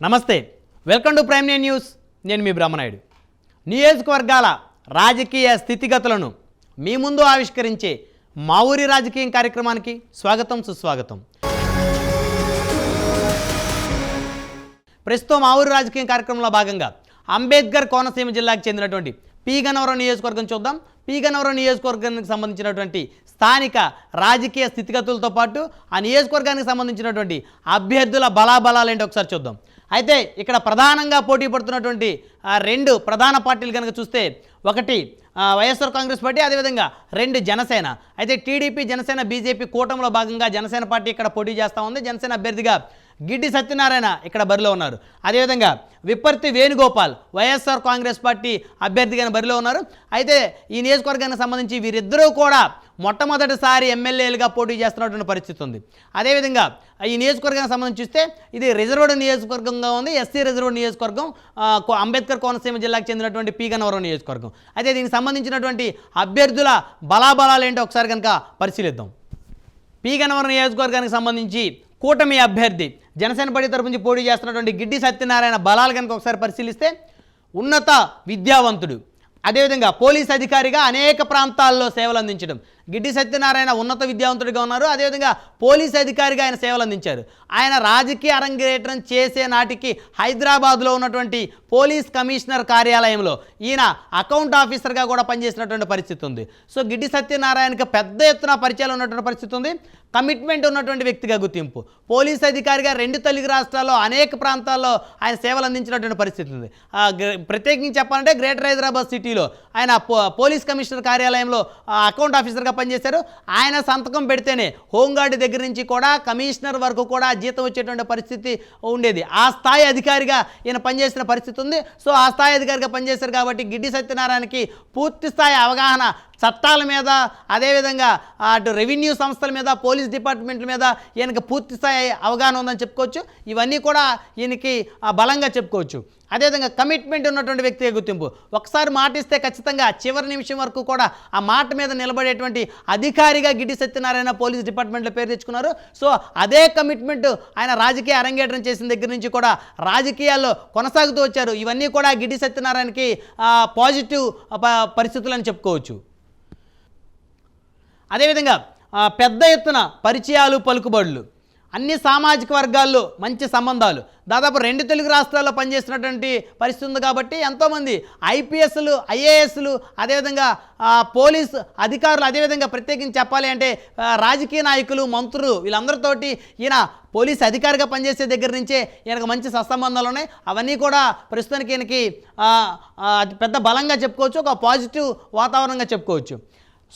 నమస్తే. Welcome to prime nine news నేను మీ బ్రహ్మనాయుడు. నియోజకవర్గాల రాజకీయ స్థితిగతులను మీ ముందు ఆవిష్కరించే మా ఊరి రాజకీయం కార్యక్రమానికి స్వాగతం సుస్వాగతం. ప్రస్తుతం మా ఊరి రాజకీయం కార్యక్రమంలో భాగంగా అంబేద్కర్ కోనసీమ జిల్లాకు చెందినటువంటి పీగనవరం నియోజకవర్గం చూద్దాం. పీగనవరం నియోజకవర్గానికి సంబంధించినటువంటి స్థానిక రాజకీయ స్థితిగతులతో పాటు ఆ నియోజకవర్గానికి సంబంధించినటువంటి అభ్యర్థుల బలాబలాలు ఏంటో ఒకసారి చూద్దాం. అయితే ఇక్కడ ప్రధానంగా పోటీ పడుతున్నటువంటి రెండు ప్రధాన పార్టీలు కనుక చూస్తే ఒకటి వైఎస్ఆర్ కాంగ్రెస్ పార్టీ అదేవిధంగా రెండు జనసేన. అయితే టీడీపీ జనసేన బీజేపీ కూటమిలో భాగంగా జనసేన పార్టీ ఇక్కడ పోటీ చేస్తూ ఉంది. జనసేన అభ్యర్థిగా గిడ్డి సత్యనారాయణ ఇక్కడ బరిలో ఉన్నారు. అదేవిధంగా Vipparthi Venugopal YSR Congress party అభ్యర్థిగా బరిలో ఉన్నారు. అయితే ఈ నియోజకవర్గానికి సంబంధించి వీరిద్దరూ కూడా మొట్టమొదటిసారి ఎమ్మెల్యేలుగా పోటీ చేస్తున్నటువంటి పరిస్థితి ఉంది. అదేవిధంగా ఈ నియోజకవర్గానికి సంబంధించి చూస్తే ఇది రిజర్వ్డ్ నియోజకవర్గంగా ఉంది. ఎస్సీ రిజర్వ్డ్ నియోజకవర్గం కో- అంబేద్కర్ కోనసీమ జిల్లాకు చెందినటువంటి పీ. నియోజకవర్గం. అయితే దీనికి సంబంధించినటువంటి అభ్యర్థుల బలాబలాలు ఏంటో ఒకసారి కనుక పరిశీలిద్దాం. పీగనవరం నియోజకవర్గానికి సంబంధించి కూటమి అభ్యర్థి జనసేన పార్టీ తరపు నుంచి పోటీ చేస్తున్నటువంటి గిడ్డి సత్యనారాయణ బలాలు కనుక ఒకసారి పరిశీలిస్తే ఉన్నత విద్యావంతుడు. అదేవిధంగా పోలీస్ అధికారిగా అనేక ప్రాంతాల్లో సేవలు అందించడం. గిడ్డి సత్యనారాయణ ఉన్నత విద్యావంతుడిగా ఉన్నారు. అదేవిధంగా పోలీస్ అధికారిగా ఆయన సేవలు అందించారు. ఆయన రాజకీయ అరంగేట్రం చేసే నాటికి హైదరాబాద్లో ఉన్నటువంటి పోలీస్ కమిషనర్ కార్యాలయంలో ఈయన అకౌంట్ ఆఫీసర్గా కూడా పనిచేసినటువంటి పరిస్థితి ఉంది. సో గిడ్డి సత్యనారాయణకి పెద్ద ఎత్తున పరిచయాలు ఉన్నటువంటి పరిస్థితి ఉంది. కమిట్మెంట్ ఉన్నటువంటి వ్యక్తిగా గుర్తింపు. పోలీస్ అధికారిగా రెండు తెలుగు రాష్ట్రాల్లో అనేక ప్రాంతాల్లో ఆయన సేవలు అందించినటువంటి పరిస్థితి ఉంది. ప్రత్యేకించి చెప్పాలంటే గ్రేటర్ హైదరాబాద్ సిటీలో ఆయన పో- పోలీస్ కమిషనర్ కార్యాలయంలో అకౌంట్ ఆఫీసర్గా పనిచేశారు ఆయన సంతకం పెడితేనే హోంగార్డు దగ్గర నుంచి కూడా కమిషనర్ వరకు కూడా జీతం వచ్చేటువంటి పరిస్థితి ఉండేది. ఆ స్థాయి అధికారిగా ఈయన పనిచేసిన పరిస్థితి ఉంది. సో ఆ స్థాయి అధికారిగా పనిచేశారు కాబట్టి గిడ్డి సత్యనారాయణకి పూర్తి స్థాయి అవగాహన చట్టాల మీద అదేవిధంగా అటు రెవెన్యూ సంస్థల మీద పోలీస్ డిపార్ట్మెంట్ల మీద ఈయనకి పూర్తి స్థాయి అవగాహన ఉందని చెప్పుకోవచ్చు. ఇవన్నీ కూడా ఈయనకి ఆ, బలంగా చెప్పుకోవచ్చు. అదేవిధంగా కమిట్మెంట్ ఉన్నటువంటి వ్యక్తిగా గుర్తింపు. ఒకసారి మాట ఇస్తే ఖచ్చితంగా చివరి నిమిషం వరకు కూడా ఆ మాట మీద నిలబడేటువంటి అధికారిగా గిడ్డి సత్యనారాయణ పోలీస్ డిపార్ట్మెంట్లో పేరు తెచ్చుకున్నారు. సో అదే కమిట్మెంట్ ఆయన రాజకీయ అరంగేట్రం చేసిన దగ్గర నుంచి కూడా రాజకీయాల్లో కొనసాగుతూ వచ్చారు. ఇవన్నీ కూడా గిడ్డి సత్యనారాయణకి పాజిటివ్ ప- పరిస్థితులు అని చెప్పుకోవచ్చు. అదేవిధంగా పెద్ద ఎత్తున పరిచయాలు పలుకుబడులు. అన్ని సామాజిక వర్గాల్లో మంచి సంబంధాలు. దాదాపు రెండు తెలుగు రాష్ట్రాల్లో పనిచేసినటువంటి పరిస్థితి ఉంది కాబట్టి ఎంతోమంది ఐపీఎస్లు ఐఏఎస్లు అదేవిధంగా పోలీస్ అధికారులు అదేవిధంగా ప్రత్యేకించి చెప్పాలి అంటే రాజకీయ నాయకులు మంత్రులు వీళ్ళందరితోటి ఈయన పోలీస్ అధికారిగా పనిచేసే దగ్గర నుంచే ఈయనకు మంచి సత్సంబంధాలు ఉన్నాయి. అవన్నీ కూడా ప్రస్తుతానికి ఈయనకి పెద్ద బలంగా చెప్పుకోవచ్చు ఒక పాజిటివ్ వాతావరణంగా చెప్పుకోవచ్చు.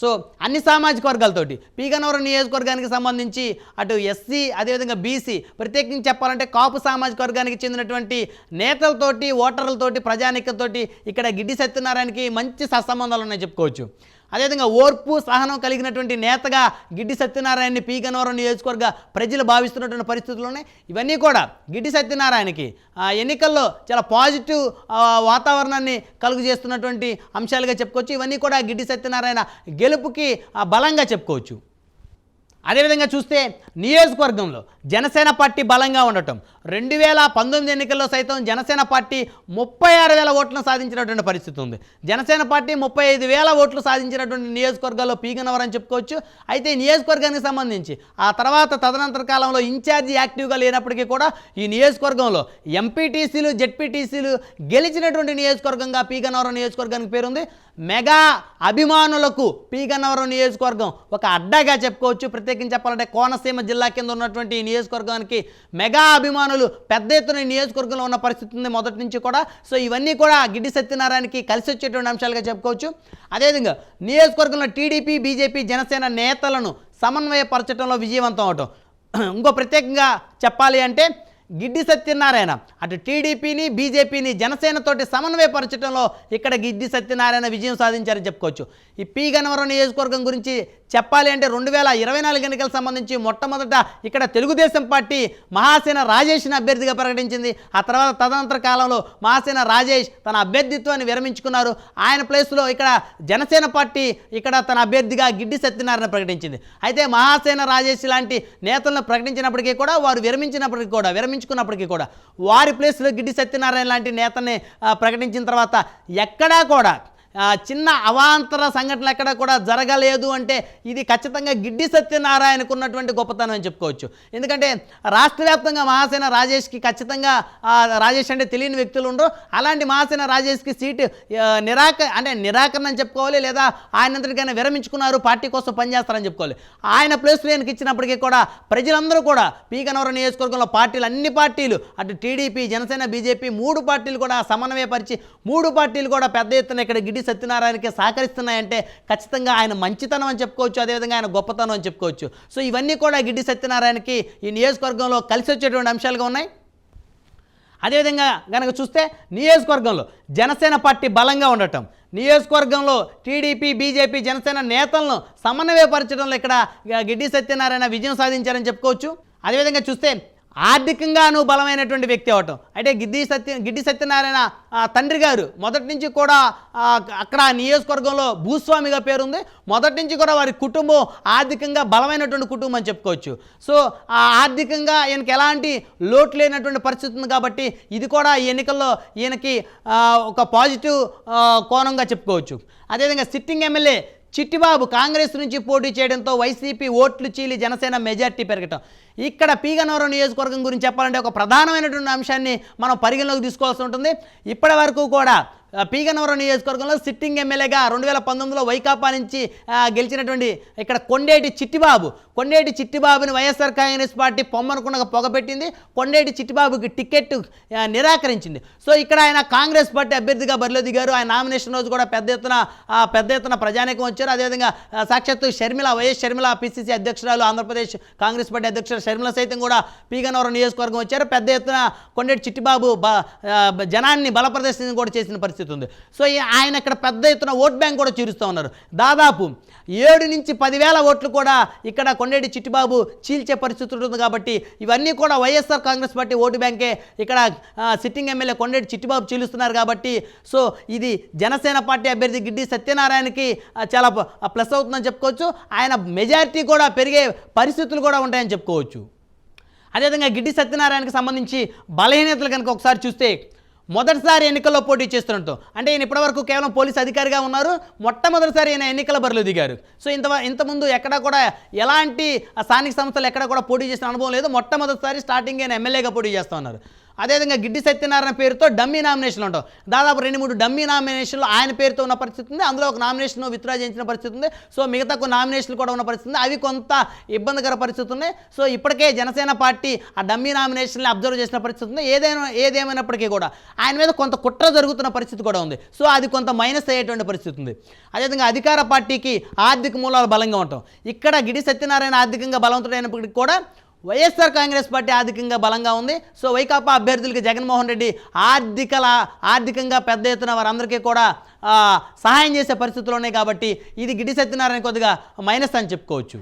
సో అన్ని సామాజిక వర్గాలతోటి. పీగనవరం నియోజకవర్గానికి సంబంధించి అటు ఎస్సీ అదేవిధంగా బీసీ ప్రత్యేకించి చెప్పాలంటే కాపు సామాజిక వర్గానికి చెందినటువంటి నేతలతోటి ఓటర్లతోటి ప్రజానికతోటి ఇక్కడ గిడ్డి సత్యనారాయణకి మంచి సత్సంబంధాలు ఉన్నాయి చెప్పుకోవచ్చు. అదేవిధంగా ఓర్పు సహనం కలిగినటువంటి నేతగా గిడ్డి సత్యనారాయణని పీకనవరం నియోజకవర్గ ప్రజలు భావిస్తున్నటువంటి పరిస్థితుల్లోనే ఇవన్నీ కూడా గిడ్డి సత్యనారాయణకి ఆ, ఎన్నికల్లో చాలా పాజిటివ్ వాతావరణాన్ని కలుగు చేస్తున్నటువంటి అంశాలుగా చెప్పుకోవచ్చు. ఇవన్నీ కూడా గిడ్డి సత్యనారాయణ గెలుపుకి ఆ, బలంగా చెప్పుకోవచ్చు. అదేవిధంగా చూస్తే నియోజకవర్గంలో జనసేన పార్టీ బలంగా ఉండటం రెండు వేల పంతొమ్మిది ఎన్నికల్లో సైతం జనసేన పార్టీ ముప్పై ఆరు వేల ఓట్లను సాధించినటువంటి పరిస్థితి ఉంది. జనసేన పార్టీ ముప్పై ఐదు వేల ఓట్లు సాధించినటువంటి నియోజకవర్గాల్లో పీగనవరం చెప్పుకోవచ్చు. అయితే ఈ నియోజకవర్గానికి సంబంధించి ఆ తర్వాత తదనంతర కాలంలో ఇన్ఛార్జి యాక్టివ్గా లేనప్పటికీ కూడా ఈ నియోజకవర్గంలో ఎంపీటీసీలు జెడ్పీటీసీలు గెలిచినటువంటి నియోజకవర్గంగా పీగనవరం నియోజకవర్గానికి పేరుంది. మెగా అభిమానులకు పీగన్నవరం నియోజకవర్గం ఒక అడ్డాగా చెప్పుకోవచ్చు. ప్రత్యేకించి చెప్పాలంటే కోనసీమ జిల్లా కింద ఉన్నటువంటి ఈ నియోజకవర్గానికి మెగా అభిమానులు పెద్ద ఎత్తున నియోజకవర్గంలో ఉన్న పరిస్థితి ఉంది మొదటి నుంచి కూడా. సో ఇవన్నీ కూడా గిడ్డి సత్యనారాయణకి కలిసి వచ్చేటువంటి అంశాలుగా చెప్పుకోవచ్చు. అదేవిధంగా నియోజకవర్గంలో టీడీపీ బీజేపీ జనసేన నేతలను సమన్వయపరచడంలో విజయవంతం అవటం. ఇంకో ప్రత్యేకంగా చెప్పాలి అంటే గిడ్డి సత్యనారాయణ అటు టీడీపీని బీజేపీని జనసేనతోటి సమన్వయపరచడంలో ఇక్కడ గిడ్డి సత్యనారాయణ విజయం సాధించారని చెప్పుకోవచ్చు. ఈ పీ గన్నవరం నియోజకవర్గం గురించి చెప్పాలి అంటే రెండు వేల ఇరవై నాలుగు ఎన్నికలకు సంబంధించి మొట్టమొదట ఇక్కడ తెలుగుదేశం పార్టీ మహాసేన రాజేష్ని అభ్యర్థిగా ప్రకటించింది. ఆ తర్వాత తదనంతర కాలంలో మహాసేన రాజేష్ తన అభ్యర్థిత్వాన్ని విరమించుకున్నారు. ఆయన ప్లేస్లో ఇక్కడ జనసేన పార్టీ ఇక్కడ తన అభ్యర్థిగా గిడ్డి సత్యనారాయణ ప్రకటించింది. అయితే మహాసేన రాజేష్ లాంటి నేతలను ప్రకటించినప్పటికీ కూడా వారు విరమించినప్పటికీ కూడా విరమించుకున్నప్పటికీ కూడా వారి ప్లేస్లో గిడ్డి సత్యనారాయణ లాంటి నేతని ప్రకటించిన తర్వాత ఎక్కడా కూడా చిన్న అవాంతర సంఘటనలు ఎక్కడ కూడా జరగలేదు అంటే ఇది ఖచ్చితంగా గిడ్డి సత్యనారాయణకు ఉన్నటువంటి గొప్పతనం అని చెప్పుకోవచ్చు. ఎందుకంటే రాష్ట్ర వ్యాప్తంగా మహాసేన రాజేష్కి ఖచ్చితంగా రాజేష్ అంటే తెలియని వ్యక్తులు ఉండరు. అలాంటి మహాసేన రాజేష్కి సీటు నిరాక అంటే నిరాకరణ అని చెప్పుకోవాలి లేదా ఆయనంతటికైనా విరమించుకున్నారు పార్టీ కోసం పనిచేస్తారని చెప్పుకోవాలి. ఆయన ప్లేస్లో ఆయనకి ఇచ్చినప్పటికీ కూడా ప్రజలందరూ కూడా పీకనవరం నియోజకవర్గంలో పార్టీలు అన్ని పార్టీలు అటు టీడీపీ జనసేన బీజేపీ మూడు పార్టీలు కూడా సమన్వయపరిచి మూడు పార్టీలు కూడా పెద్ద ఎత్తున ఇక్కడ గిడ్డి సత్యనారాయణకి సహకరిస్తున్నాయంటే ఖచ్చితంగా ఆయన మంచితనం అని చెప్పుకోవచ్చు అదేవిధంగా ఆయన గొప్పతనం అని చెప్పుకోవచ్చు. సో ఇవన్నీ కూడా గిడ్డి సత్యనారాయణకి ఈ నియోజకవర్గంలో కలిసి వచ్చేటువంటి అంశాలుగా ఉన్నాయి. అదేవిధంగా కనుక చూస్తే నియోజకవర్గంలో జనసేన పార్టీ బలంగా ఉండటం నియోజకవర్గంలో టీడీపీ బీజేపీ జనసేన నేతలను సమన్వయపరచడంలో ఇక్కడ గిడ్డి సత్యనారాయణ విజయం సాధించారని చెప్పుకోవచ్చు. అదేవిధంగా చూస్తే ఆర్థికంగాను బలమైనటువంటి వ్యక్తి అవటం. అంటే గిడ్డి సత్య గిడ్డి సత్యనారాయణ తండ్రి గారు మొదటి నుంచి కూడా అక్కడ నియోజకవర్గంలో భూస్వామిగా పేరుంది. మొదటి నుంచి కూడా వారి కుటుంబం ఆర్థికంగా బలమైనటువంటి కుటుంబం అని చెప్పుకోవచ్చు. సో ఆర్థికంగా ఈయనకి ఎలాంటి లోటు లేనటువంటి పరిస్థితి ఉంది కాబట్టి ఇది కూడా ఈ ఎన్నికల్లో ఈయనకి ఒక పాజిటివ్ కోణంగా చెప్పుకోవచ్చు. అదేవిధంగా సిట్టింగ్ ఎమ్మెల్యే చిట్టిబాబు కాంగ్రెస్ నుంచి పోటీ చేయడంతో వైసీపీ ఓట్లు చీలి జనసేన మెజార్టీ పెరగటం. ఇక్కడ పీగనవరం నియోజకవర్గం గురించి చెప్పాలంటే ఒక ప్రధానమైనటువంటి అంశాన్ని మనం పరిగణలోకి తీసుకోవాల్సి ఉంటుంది. ఇప్పటి వరకు కూడా పీగనవరం నియోజకవర్గంలో సిట్టింగ్ ఎమ్మెల్యేగా రెండు వేల పంతొమ్మిదిలో వైకాపా నుంచి గెలిచినటువంటి ఇక్కడ కొండేటి చిట్టిబాబు. కొండేటి చిట్టిబాబుని వైఎస్ఆర్ కాంగ్రెస్ పార్టీ పొమ్మనుకున్నగా పొగపెట్టింది కొండేటి చిట్టిబాబుకి టికెట్ నిరాకరించింది. సో ఇక్కడ ఆయన కాంగ్రెస్ పార్టీ అభ్యర్థిగా బరిలో దిగారు ఆయన నామినేషన్ రోజు కూడా పెద్ద ఎత్తున పెద్ద ఎత్తున ప్రజానీకం వచ్చారు. అదేవిధంగా సాక్షాత్తు షర్మిల వైఎస్ షర్మిల పిసిసి అధ్యక్షురాలు ఆంధ్రప్రదేశ్ కాంగ్రెస్ పార్టీ అధ్యక్షుడు షర్మిల సైతం కూడా పీగనవరం నియోజకవర్గం వచ్చారు. పెద్ద ఎత్తున కొండేటి చిట్టిబాబు జనాన్ని బలప్రదర్శన కూడా చేసిన పరిస్థితి ఉంది సో ఈ- ఆయన ఇక్కడ పెద్ద ఎత్తున ఓట్ బ్యాంక్ కూడా చీరుస్తూ ఉన్నారు. దాదాపు ఏడు నుంచి పదివేల ఓట్లు కూడా ఇక్కడ కొండేటి చిట్టిబాబు చీల్చే పరిస్థితి ఉంటుంది కాబట్టి ఇవన్నీ కూడా వైఎస్ఆర్ కాంగ్రెస్ పార్టీ ఓటు బ్యాంకే ఇక్కడ సిట్టింగ్ ఎమ్మెల్యే కొండేటి చిట్టిబాబు చీలుస్తున్నారు కాబట్టి సో ఇది జనసేన పార్టీ అభ్యర్థి గిడ్డి సత్యనారాయణకి చాలా ప్లస్ అవుతుందని చెప్పుకోవచ్చు. ఆయన మెజారిటీ కూడా పెరిగే పరిస్థితులు కూడా ఉంటాయని చెప్పుకోవచ్చు. అదేవిధంగా గిడ్డి సత్యనారాయణకి సంబంధించి బలహీనతలు కనుక ఒకసారి చూస్తే మొదటిసారి ఎన్నికల్లో పోటీ చేస్తున్నట్టు. అంటే ఈయన ఇప్పటివరకు కేవలం పోలీస్ అధికారిగా ఉన్నారు. మొట్టమొదటిసారి ఈయన ఎన్నికల బరిలో దిగారు. సో ఇంత ఇంతకుముందు ఎక్కడ కూడా ఎలాంటి స్థానిక సంస్థలు ఎక్కడ కూడా పోటీ చేసిన అనుభవం లేదు. మొట్టమొదటిసారి స్టార్టింగ్ ఆయన ఎమ్మెల్యేగా పోటీ చేస్తూ ఉన్నారు. అదేవిధంగా గిడ్డి సత్యనారాయణ పేరుతో డమ్మీ నామినేషన్లు ఉంటాం దాదాపు రెండు మూడు డమ్మీ నామినేషన్లు ఆయన పేరుతో ఉన్న పరిస్థితి ఉంది. అందులో ఒక నామినేషన్ విత్డ్రా చేయించిన పరిస్థితి ఉంది. సో మిగతా కొన్ని నామినేషన్లు కూడా ఉన్న పరిస్థితి ఉంది. అవి కొంత ఇబ్బందికర పరిస్థితి ఉన్నాయి. సో ఇప్పటికే జనసేన పార్టీ ఆ డమ్మీ నామినేషన్లు అబ్జర్వ్ చేసిన పరిస్థితి ఉంది. ఏదైనా ఏదేమైనప్పటికీ కూడా ఆయన మీద కొంత కుట్ర జరుగుతున్న పరిస్థితి కూడా ఉంది. సో అది కొంత మైనస్ అయ్యేటువంటి పరిస్థితి ఉంది. అదేవిధంగా అధికార పార్టీకి ఆర్థిక మూలాలు బలంగా ఉంటాం. ఇక్కడ గిడి సత్యనారాయణ ఆర్థికంగా బలవంతుడైనప్పటికీ కూడా వైఎస్ఆర్ కాంగ్రెస్ పార్టీ ఆర్థికంగా బలంగా ఉంది. సో వైకాపా అభ్యర్థులకి జగన్మోహన్ రెడ్డి ఆర్థికల ఆర్థికంగా పెద్ద ఎత్తున వారందరికీ కూడా సహాయం చేసే పరిస్థితులు ఉన్నాయి కాబట్టి ఇది గిడి సత్యనారాయణ కొద్దిగా మైనస్ అని చెప్పుకోవచ్చు.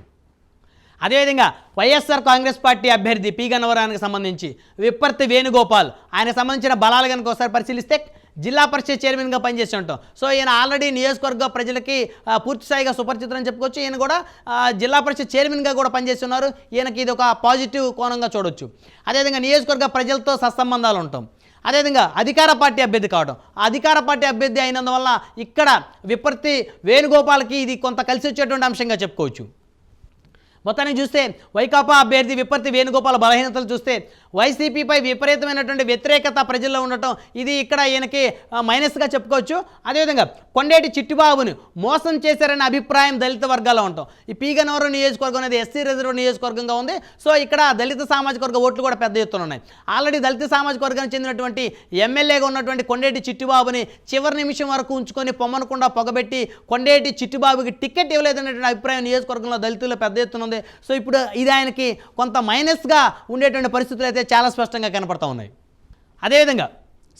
అదేవిధంగా వైఎస్ఆర్ కాంగ్రెస్ పార్టీ అభ్యర్థి పి గన్నవరానికి సంబంధించి విప్పర్తి వేణుగోపాల్ ఆయనకు సంబంధించిన బలాలు కనుక ఒకసారి పరిశీలిస్తే జిల్లా పరిషత్ చైర్మన్గా పనిచేసి ఉంటాం. సో ఈయన ఆల్రెడీ నియోజకవర్గ ప్రజలకి పూర్తి స్థాయిగా సుపరిచితం అని చెప్పుకోవచ్చు. ఈయన కూడా జిల్లా పరిషత్ చైర్మన్గా కూడా పనిచేసి ఉన్నారు ఈయనకి ఇది ఒక పాజిటివ్ కోణంగా చూడొచ్చు. అదేవిధంగా నియోజకవర్గ ప్రజలతో సత్సంబంధాలు ఉంటాం. అదేవిధంగా అధికార పార్టీ అభ్యర్థి కావడం. అధికార పార్టీ అభ్యర్థి అయినందువల్ల ఇక్కడ విపర్తి వేణుగోపాల్కి ఇది కొంత కలిసి వచ్చేటువంటి అంశంగా చెప్పుకోవచ్చు. మొత్తానికి చూస్తే వైకాపా అభ్యర్థి విపత్తి వేణుగోపాల బలహీనతలు చూస్తే వైసీపీపై విపరీతమైనటువంటి వ్యతిరేకత ప్రజల్లో ఉండటం ఇది ఇక్కడ ఈయనకి మైనస్గా చెప్పుకోవచ్చు. అదేవిధంగా కొండేటి చిట్టిబాబుని మోసం చేశారనే అభిప్రాయం దళిత వర్గాల్లో ఉంటాం ఈ పీగనవరం నియోజకవర్గం అనేది ఎస్సీ రిజర్వ్ నియోజకవర్గంగా ఉంది. సో ఇక్కడ దళిత సామాజిక వర్గ ఓట్లు కూడా పెద్ద ఎత్తున ఉన్నాయి. ఆల్రెడీ దళిత సామాజిక వర్గానికి చెందినటువంటి ఎమ్మెల్యేగా ఉన్నటువంటి కొండేటి చిట్టిబాబుని చివరి నిమిషం వరకు ఉంచుకొని పొమ్మనకుండా పొగబెట్టి కొండేటి చిట్టిబాబుకి టికెట్ ఇవ్వలేదనేటువంటి అభిప్రాయం నియోజకవర్గంలో దళితుల్లో పెద్ద ఎత్తున ఉంది సో ఇప్పుడు ఇది ఆయనకి కొంత మైనస్గా ఉండేటువంటి పరిస్థితులు అయితే చాలా స్పష్టంగా కనపడతా ఉన్నాయి. అదేవిధంగా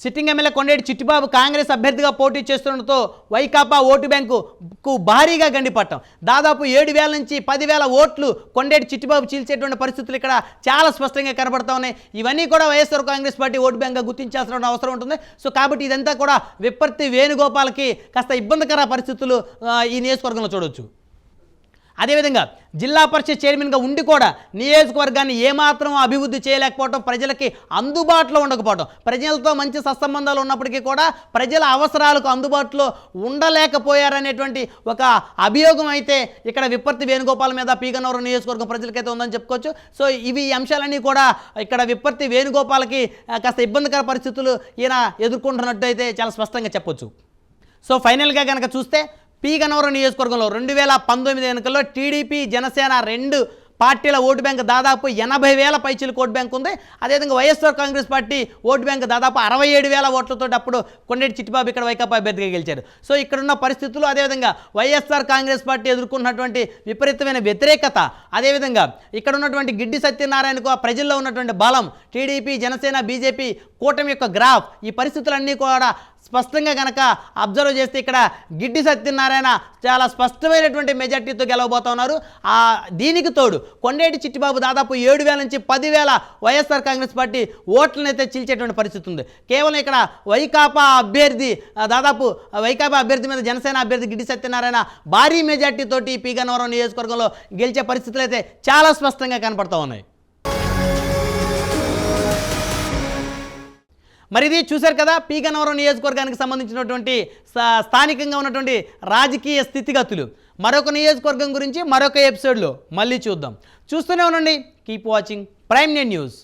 sitting MLA Kondeti Chittibabu Congress అభ్యర్థిగా పోటీ చేస్తుండటంతో వైకాపా ఓటు బ్యాంకుకు భారీగా గండిపట్టం. దాదాపు ఏడు వేల నుంచి పదివేల ఓట్లు కొండేటి చిట్టిబాబు చీల్చేటువంటి పరిస్థితులు ఇక్కడ చాలా స్పష్టంగా కనబడతా ఉన్నాయి. ఇవన్నీ కూడా వైఎస్ఆర్ కాంగ్రెస్ పార్టీ ఓటు బ్యాంక్గా గుర్తించాల్సిన అవసరం ఉంటుంది. సో కాబట్టి ఇదంతా కూడా విపత్తి వేణుగోపాల్కి కాస్త ఇబ్బందికర పరిస్థితులు ఈ నియోజకవర్గంలో చూడవచ్చు అదేవిధంగా జిల్లా పరిషత్ చైర్మన్గా ఉండి కూడా నియోజకవర్గాన్ని ఏమాత్రం అభివృద్ధి చేయలేకపోవడం ప్రజలకి అందుబాటులో ఉండకపోవడం ప్రజలతో మంచి సత్సంబంధాలు ఉన్నప్పటికీ కూడా ప్రజల అవసరాలకు అందుబాటులో ఉండలేకపోయారనేటువంటి ఒక అభియోగం అయితే ఇక్కడ విప్పర్తి వేణుగోపాల్ మీద పీగనవరం నియోజకవర్గం ప్రజలకైతే ఉందని చెప్పుకోవచ్చు. సో ఇవి అంశాలన్నీ కూడా ఇక్కడ విప్పర్తి వేణుగోపాల్కి కాస్త ఇబ్బందికర పరిస్థితులు ఈయన ఎదుర్కొంటున్నట్టు అయితే చాలా స్పష్టంగా చెప్పొచ్చు. సో ఫైనల్గా కనుక చూస్తే పి గన్నవరం నియోజకవర్గంలో రెండు వేల పంతొమ్మిది ఎన్నికల్లో టీడీపీ జనసేన రెండు పార్టీల ఓటు బ్యాంక్ దాదాపు ఎనభై వేల పైచీలకు ఓటు బ్యాంక్ ఉంది. అదేవిధంగా YSR Congress party vote bank దాదాపు అరవై ఏడు వేల ఓట్లతో అప్పుడు కొండేటి చిట్టిబాబు ఇక్కడ వైకాపా అభ్యర్థిగా గెలిచారు. సో ఇక్కడున్న పరిస్థితులు అదేవిధంగా వైఎస్ఆర్ కాంగ్రెస్ పార్టీ ఎదుర్కొన్నటువంటి విపరీతమైన వ్యతిరేకత అదేవిధంగా ఇక్కడ ఉన్నటువంటి గిడ్డి సత్యనారాయణకు ఆ ప్రజల్లో ఉన్నటువంటి బలం టీడీపీ జనసేన బీజేపీ కూటమి యొక్క గ్రాఫ్ ఈ పరిస్థితులన్నీ కూడా స్పష్టంగా కనుక అబ్జర్వ్ చేస్తే ఇక్కడ గిడ్డి సత్యనారాయణ చాలా స్పష్టమైనటువంటి మెజార్టీతో గెలవబోతా ఉన్నారు. ఆ దీనికి తోడు కొండేటి చిట్టిబాబు దాదాపు ఏడు వేల నుంచి పదివేల వైఎస్ఆర్ కాంగ్రెస్ పార్టీ ఓట్లను అయితే చీల్చేటువంటి పరిస్థితి ఉంది. కేవలం ఇక్కడ వైకాపా అభ్యర్థి దాదాపు వైకాపా అభ్యర్థి మీద జనసేన అభ్యర్థి గిడ్డి సత్యనారాయణ భారీ మెజార్టీతోటి పీ నియోజకవర్గంలో గెలిచే పరిస్థితులు అయితే చాలా స్పష్టంగా కనపడతా ఉన్నాయి. మరి ఇది చూశారు కదా పీ నియోజకవర్గానికి సంబంధించినటువంటి స్థా- స్థానికంగా ఉన్నటువంటి రాజకీయ స్థితిగతులు. మరొక నియోజకవర్గం గురించి మరొక ఎపిసోడ్లో మళ్ళీ చూద్దాం. చూస్తూనే ఉండండి. Keep watching prime net news